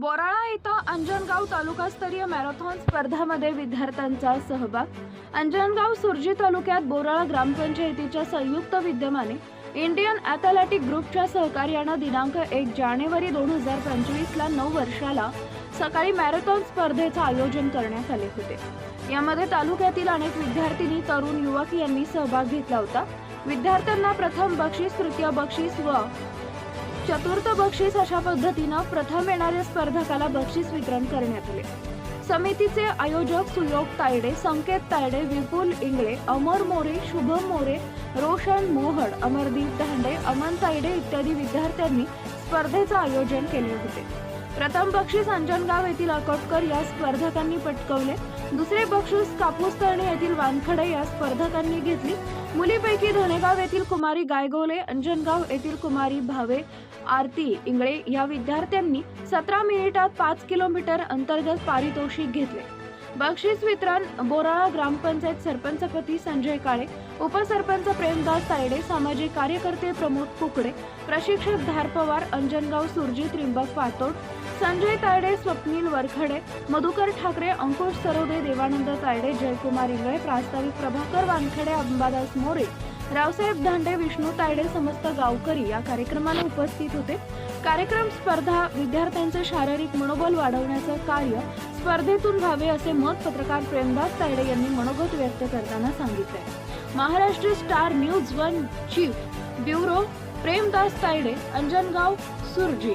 बोराळा इथं अंजनगाव तालुकास्तरीय मॅरेथॉन स्पर्धामध्ये विद्यार्थ्यांचा सहभाग. अंजनगाव सुरजी तालुक्यात बोराळा ग्रामपंचायतीच्या संयुक्त विद्यमाने इंडियन ॲथलेटिक ग्रुपच्या सहकार्यानं दिनांक एक जानेवारी दोन हजार पंचवीसला नऊ वर्षाला सकाळी मॅरेथॉन स्पर्धेचं आयोजन करण्यात आले होते. यामध्ये तालुक्यातील अनेक विद्यार्थिनी तरुण युवक यांनी सहभाग घेतला होता. विद्यार्थ्यांना प्रथम बक्षीस तृतीय बक्षीस व चतुर्थ बक्षीस अशा पद्धतीनं प्रथम येणाऱ्या स्पर्धकाला बक्षीस वितरण करण्यात आले. समितीचे आयोजक सुयोग तायडे संकेत तायडे विपुल इंगळे अमर मोरे शुभम मोरे रोशन मोहड अमरदीप दांडे अमन तायडे इत्यादी विद्यार्थ्यांनी स्पर्धेचं आयोजन केले होते. प्रथम बक्षीस अंजनगाव येथील अकोटकर या स्पर्धकांनी पटकवले. दुसरे बक्षीस कापूस तळणी येथील वानखडे या स्पर्धकांनी घेतली. मुलीपैकी धनेगाव येथील कुमारी गायगोले अंजनगाव येथील कुमारी भावे आरती इंगळे या विद्यार्थ्यांनी सतरा मिनिटात पाच किलोमीटर अंतर्गत पारितोषिक घेतले. बक्षीस वितरण बोराळा ग्रामपंचायत सरपंचपती संजय काळे उपसरपंच प्रेमदास तायडे सामाजिक कार्यकर्ते प्रमोद कुकडे प्रशिक्षक धार पवार अंजनगाव सुरजी त्रिंबक पातोड संजय तायडे स्वप्नील वरखडे मधुकर ठाकरे अंकुश सरोदे देवानंद तायडे जयकुमार इंगळे प्रास्ताविक प्रभाकर वानखडे अंबादास मोरे रावसाहेब धांडे विष्णू तायडे समस्त गावकरी या कार्यक्रमाला उपस्थित होते. कार्यक्रम स्पर्धा विद्यार्थ्यांचे शारीरिक मनोबल वाढवण्याचं कार्य स्पर्धेतून व्हावे असे मत पत्रकार प्रेमदास तायडे यांनी मनोगत व्यक्त करताना सांगितले. Maharashtra star news one chief bureau Premdas Tayde Anjangaon Surji.